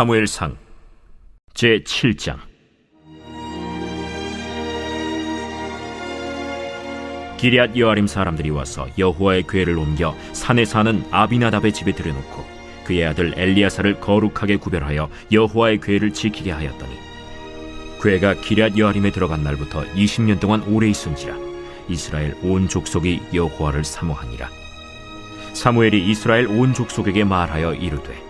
사무엘상 제 7장. 기리앗 여아림 사람들이 와서 여호와의 궤를 옮겨 산에 사는 아비나답의 집에 들여놓고 그의 아들 엘리야사를 거룩하게 구별하여 여호와의 궤를 지키게 하였더니 궤가 기리앗 여아림에 들어간 날부터 20년 동안 오래 있은지라 이스라엘 온 족속이 여호와를 사모하니라. 사무엘이 이스라엘 온 족속에게 말하여 이르되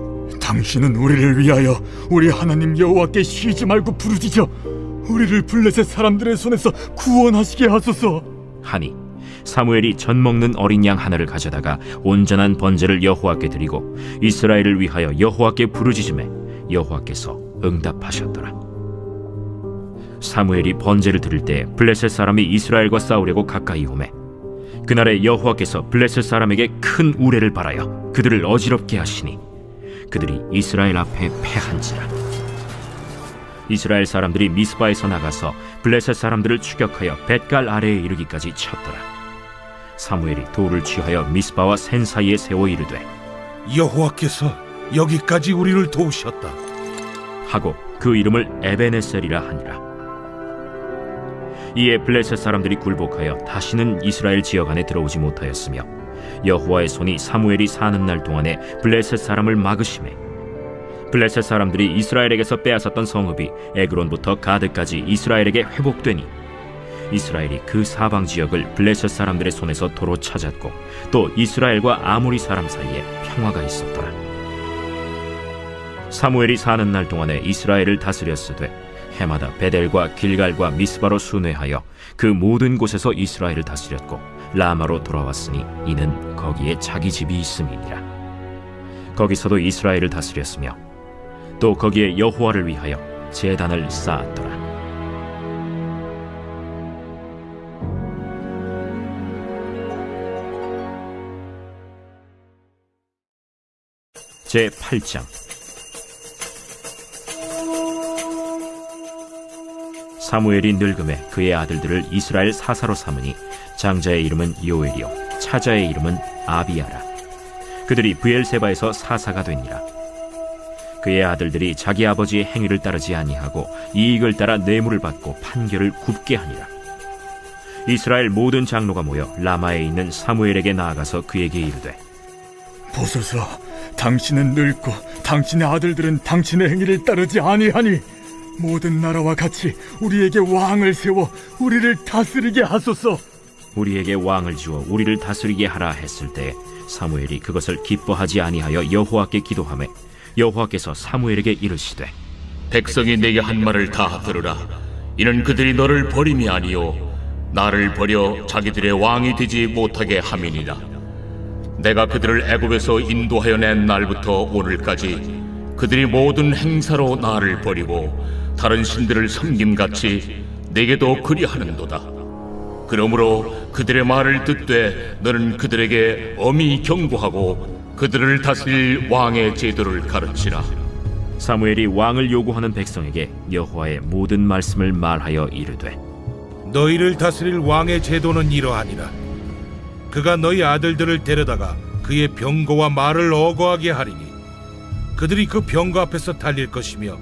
당신은 우리를 위하여 우리 하나님 여호와께 쉬지 말고 부르짖어 우리를 블레셋 사람들의 손에서 구원하시게 하소서. 하니 사무엘이 전 먹는 어린 양 하나를 가져다가 온전한 번제를 여호와께 드리고 이스라엘을 위하여 여호와께 부르짖음에 여호와께서 응답하셨더라. 사무엘이 번제를 드릴 때 블레셋 사람이 이스라엘과 싸우려고 가까이 오매 그날에 여호와께서 블레셋 사람에게 큰 우레를 발하여 그들을 어지럽게 하시니 그들이 이스라엘 앞에 패한지라. 이스라엘 사람들이 미스바에서 나가서 블레셋 사람들을 추격하여 벳갈 아래에 이르기까지 쳤더라. 사무엘이 돌을 취하여 미스바와 센 사이에 세워 이르되 여호와께서 여기까지 우리를 도우셨다 하고 그 이름을 에베네셀이라 하니라. 이에 블레셋 사람들이 굴복하여 다시는 이스라엘 지역 안에 들어오지 못하였으며 여호와의 손이 사무엘이 사는 날 동안에 블레셋 사람을 막으심에 블레셋 사람들이 이스라엘에게서 빼앗았던 성읍이 에그론부터 가드까지 이스라엘에게 회복되니 이스라엘이 그 사방 지역을 블레셋 사람들의 손에서 도로 찾았고 또 이스라엘과 아모리 사람 사이에 평화가 있었더라. 사무엘이 사는 날 동안에 이스라엘을 다스렸으되 해마다 베델과 길갈과 미스바로 순회하여 그 모든 곳에서 이스라엘을 다스렸고 라마로 돌아왔으니 이는 거기에 자기 집이 있음이니라. 거기서도 이스라엘을 다스렸으며 또 거기에 여호와를 위하여 제단을 쌓았더라. 제 8장 사무엘이 늙음에 그의 아들들을 이스라엘 사사로 삼으니 장자의 이름은 요엘이요. 차자의 이름은 아비야라. 그들이 브엘세바에서 사사가 되니라. 그의 아들들이 자기 아버지의 행위를 따르지 아니하고 이익을 따라 뇌물을 받고 판결을 굽게 하니라. 이스라엘 모든 장로가 모여 라마에 있는 사무엘에게 나아가서 그에게 이르되 보소서, 당신은 늙고 당신의 아들들은 당신의 행위를 따르지 아니하니 모든 나라와 같이 우리에게 왕을 세워 우리를 다스리게 하소서. 우리에게 왕을 주어 우리를 다스리게 하라 했을 때 사무엘이 그것을 기뻐하지 아니하여 여호와께 기도하매 여호와께서 사무엘에게 이르시되 백성이 내게 한 말을 다 들으라. 이는 그들이 너를 버림이 아니요 나를 버려 자기들의 왕이 되지 못하게 함이니라. 내가 그들을 애굽에서 인도하여 낸 날부터 오늘까지 그들이 모든 행사로 나를 버리고 다른 신들을 섬김같이 내게도 그리하는도다. 그러므로 그들의 말을 듣되 너는 그들에게 엄히 경고하고 그들을 다스릴 왕의 제도를 가르치라. 사무엘이 왕을 요구하는 백성에게 여호와의 모든 말씀을 말하여 이르되 너희를 다스릴 왕의 제도는 이러하니라. 그가 너희 아들들을 데려다가 그의 병거와 말을 어거하게 하리니 그들이 그 병거 앞에서 달릴 것이며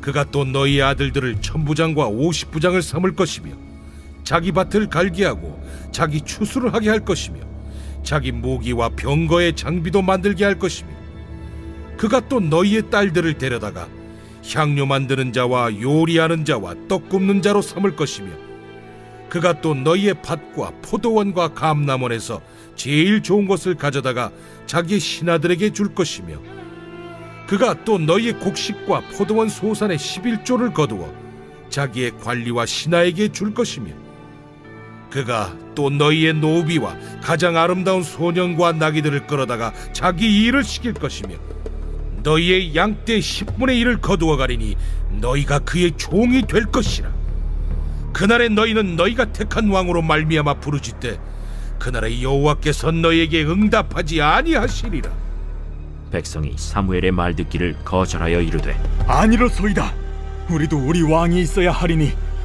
그가 또 너희 아들들을 천부장과 오십부장을 삼을 것이며 자기 밭을 갈게 하고 자기 추수를 하게 할 것이며 자기 모기와 병거의 장비도 만들게 할 것이며 그가 또 너희의 딸들을 데려다가 향료 만드는 자와 요리하는 자와 떡 굽는 자로 삼을 것이며 그가 또 너희의 밭과 포도원과 감남원에서 제일 좋은 것을 가져다가 자기 신하들에게 줄 것이며 그가 또 너희의 곡식과 포도원 소산의 11조를 거두어 자기의 관리와 신하에게 줄 것이며 그가 또 너희의 노비와 가장 아름다운 소년과 나귀들을 끌어다가 자기 일을 시킬 것이며 너희의 양떼 10분의 1을 거두어 가리니 너희가 그의 종이 될 것이라 그날에 너희는 너희가 택한 왕으로 말미암아 부르짖되 그날에 여호와께서 너희에게 응답하지 아니하시리라 백성이 사무엘의 말 듣기를 거절하여 이르되 아니로소이다. 우리도 우리 왕이 있어야 하리니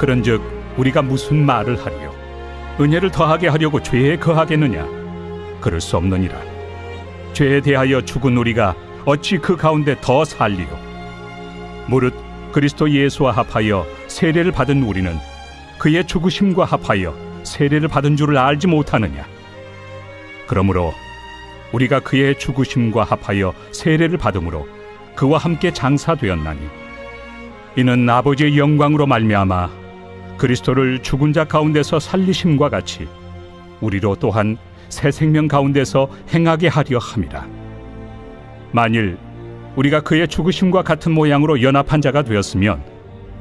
그런즉 우리가 무슨 말을 하리요? 은혜를 더하게 하려고 죄에 거하겠느냐? 그럴 수 없느니라. 죄에 대하여 죽은 우리가 어찌 그 가운데 더 살리요? 무릇 그리스도 예수와 합하여 세례를 받은 우리는 그의 죽으심과 합하여 세례를 받은 줄을 알지 못하느냐? 그러므로 우리가 그의 죽으심과 합하여 세례를 받음으로 그와 함께 장사되었나니 이는 아버지의 영광으로 말미암아 그리스도를 죽은 자 가운데서 살리심과 같이 우리로 또한 새 생명 가운데서 행하게 하려 함이라. 만일 우리가 그의 죽으심과 같은 모양으로 연합한 자가 되었으면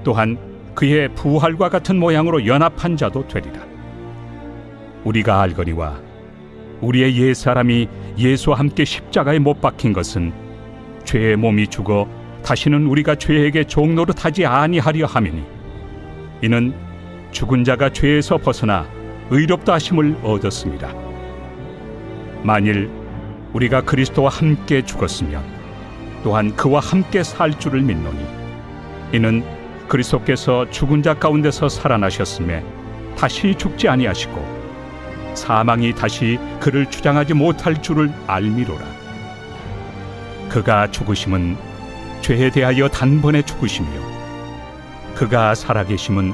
또한 그의 부활과 같은 모양으로 연합한 자도 되리라. 우리가 알거니와 우리의 옛 사람이 예수와 함께 십자가에 못 박힌 것은 죄의 몸이 죽어 다시는 우리가 죄에게 종노릇하지 아니하려 함이니 이는 죽은 자가 죄에서 벗어나 의롭다 하심을 얻었습니다. 만일 우리가 그리스도와 함께 죽었으면 또한 그와 함께 살 줄을 믿노니 이는 그리스도께서 죽은 자 가운데서 살아나셨음에 다시 죽지 아니하시고 사망이 다시 그를 주장하지 못할 줄을 알미로라. 그가 죽으심은 죄에 대하여 단번에 죽으시며 그가 살아계심은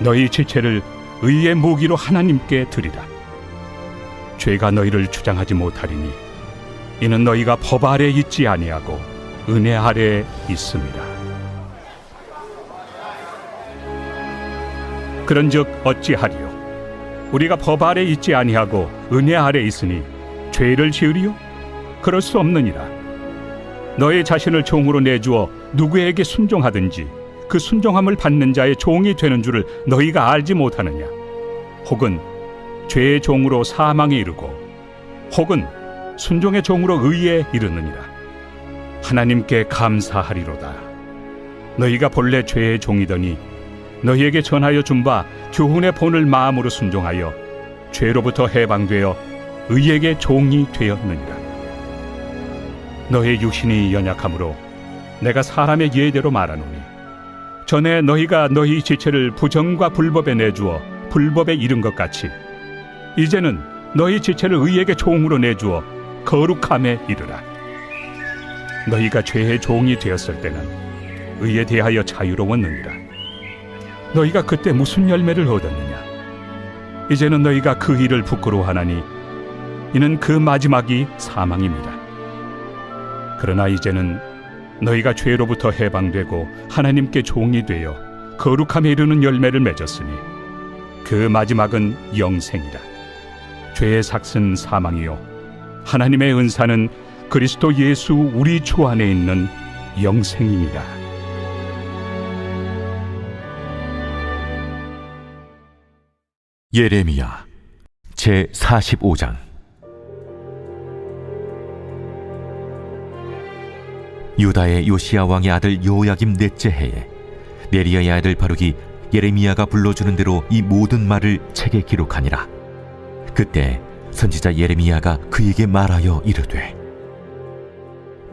너희 지체를 의의 무기로 하나님께 드리라 죄가 너희를 주장하지 못하리니 이는 너희가 법 아래 있지 아니하고 은혜 아래 있습니다 그런즉 어찌하리요 우리가 법 아래 있지 아니하고 은혜 아래 있으니 죄를 지으리요? 그럴 수 없느니라. 너의 자신을 종으로 내주어 누구에게 순종하든지 그 순종함을 받는 자의 종이 되는 줄을 너희가 알지 못하느냐? 혹은 죄의 종으로 사망에 이르고 혹은 순종의 종으로 의에 이르느니라. 하나님께 감사하리로다. 너희가 본래 죄의 종이더니 너희에게 전하여 준 바 교훈의 본을 마음으로 순종하여 죄로부터 해방되어 의에게 종이 되었느니라. 너희 육신이 연약함으로 내가 사람의 예대로 말하노니 전에 너희가 너희 지체를 부정과 불법에 내주어 불법에 이른 것 같이 이제는 너희 지체를 의에게 종으로 내주어 거룩함에 이르라. 너희가 죄의 종이 되었을 때는 의에 대하여 자유로웠느니라. 너희가 그때 무슨 열매를 얻었느냐? 이제는 너희가 그 일을 부끄러워하나니 이는 그 마지막이 사망입니다. 그러나 이제는 너희가 죄로부터 해방되고 하나님께 종이 되어 거룩함에 이르는 열매를 맺었으니 그 마지막은 영생이라. 죄의 삭은 사망이요 하나님의 은사는 그리스도 예수 우리 주 안에 있는 영생이니라. 예레미야 제 45장 유다의 요시야 왕의 아들 요야김 넷째 해에 네리야의 아들 바룩이 예레미야가 불러주는 대로 이 모든 말을 책에 기록하니라. 그때 선지자 예레미야가 그에게 말하여 이르되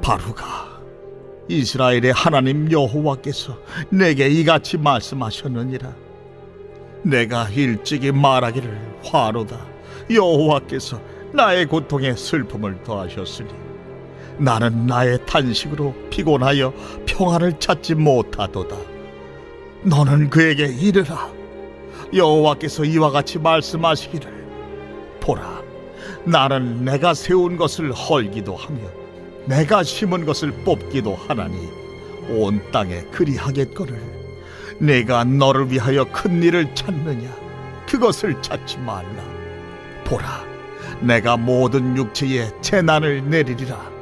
바루가 이스라엘의 하나님 여호와께서 내게 이같이 말씀하셨느니라. 내가 일찍이 말하기를 화로다. 여호와께서 나의 고통에 슬픔을 더하셨으니 나는 나의 탄식으로 피곤하여 평안을 찾지 못하도다. 너는 그에게 이르라. 여호와께서 이와 같이 말씀하시기를. 보라 나는 내가 세운 것을 헐기도 하며 내가 심은 것을 뽑기도 하나니 온 땅에 그리하겠거늘. 내가 너를 위하여 큰 일을 찾느냐? 그것을 찾지 말라. 보라 내가 모든 육체에 재난을 내리리라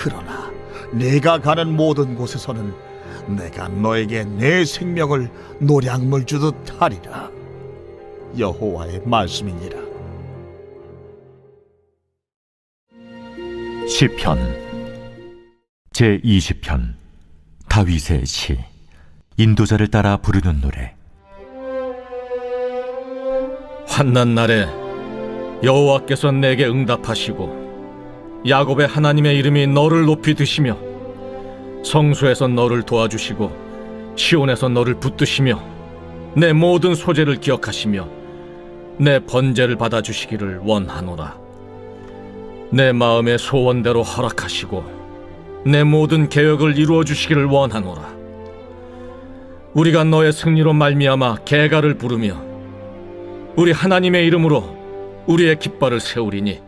그러나 내가 가는 모든 곳에서는 내가 너에게 내 생명을 노량물 주듯 하리라. 여호와의 말씀이니라. 시편. 제 20편. 다윗의 시. 인도자를 따라 부르는 노래. 환난 날에 여호와께서 내게 응답하시고 야곱의 하나님의 이름이 너를 높이 드시며 성수에서 너를 도와주시고 시온에서 너를 붙드시며 내 모든 소재를 기억하시며 내 번제를 받아 주시기를 원하노라. 내 마음의 소원대로 허락하시고 내 모든 계획을 이루어 주시기를 원하노라. 우리가 너의 승리로 말미암아 개가를 부르며 우리 하나님의 이름으로 우리의 깃발을 세우리니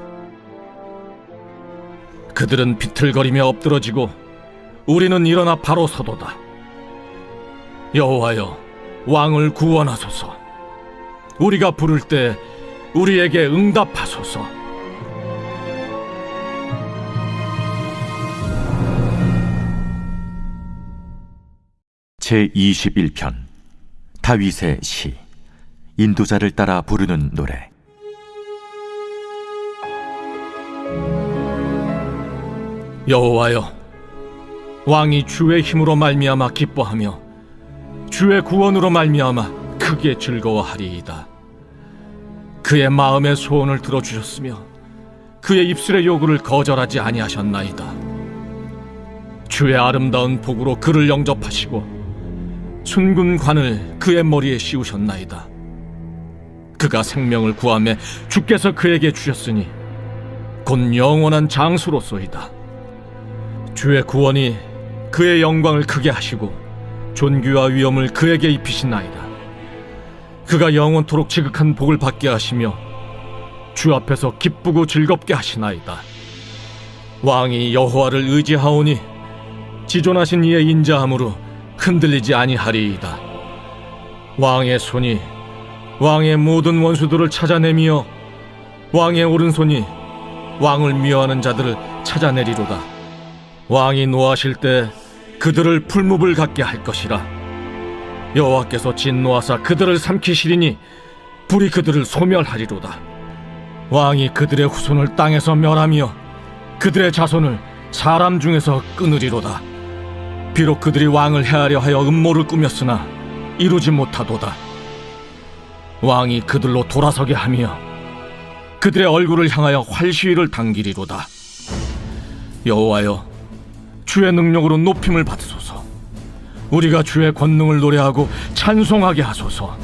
그들은 비틀거리며 엎드러지고 우리는 일어나 바로 서도다. 여호와여 왕을 구원하소서. 우리가 부를 때 우리에게 응답하소서. 제 21편 다윗의 시 인도자를 따라 부르는 노래 여호와여 왕이 주의 힘으로 말미암아 기뻐하며 주의 구원으로 말미암아 크게 즐거워하리이다. 그의 마음의 소원을 들어주셨으며 그의 입술의 요구를 거절하지 아니하셨나이다. 주의 아름다운 복으로 그를 영접하시고 순군 관을 그의 머리에 씌우셨나이다. 그가 생명을 구함에 주께서 그에게 주셨으니 곧 영원한 장수로소이다 주의 구원이 그의 영광을 크게 하시고 존귀와 위엄을 그에게 입히시나이다. 그가 영원토록 지극한 복을 받게 하시며 주 앞에서 기쁘고 즐겁게 하시나이다. 왕이 여호와를 의지하오니 지존하신 이의 인자함으로 흔들리지 아니하리이다. 왕의 손이 왕의 모든 원수들을 찾아내며 왕의 오른손이 왕을 미워하는 자들을 찾아내리로다. 왕이 노하실 때 그들을 풀무불 갖게 할 것이라. 여호와께서 진노하사 그들을 삼키시리니 불이 그들을 소멸하리로다. 왕이 그들의 후손을 땅에서 멸하며 그들의 자손을 사람 중에서 끊으리로다. 비록 그들이 왕을 해하려 하여 음모를 꾸몄으나 이루지 못하도다. 왕이 그들로 돌아서게 하며 그들의 얼굴을 향하여 활시위를 당기리로다. 여호와여 주의 능력으로 높임을 받으소서. 우리가 주의 권능을 노래하고 찬송하게 하소서.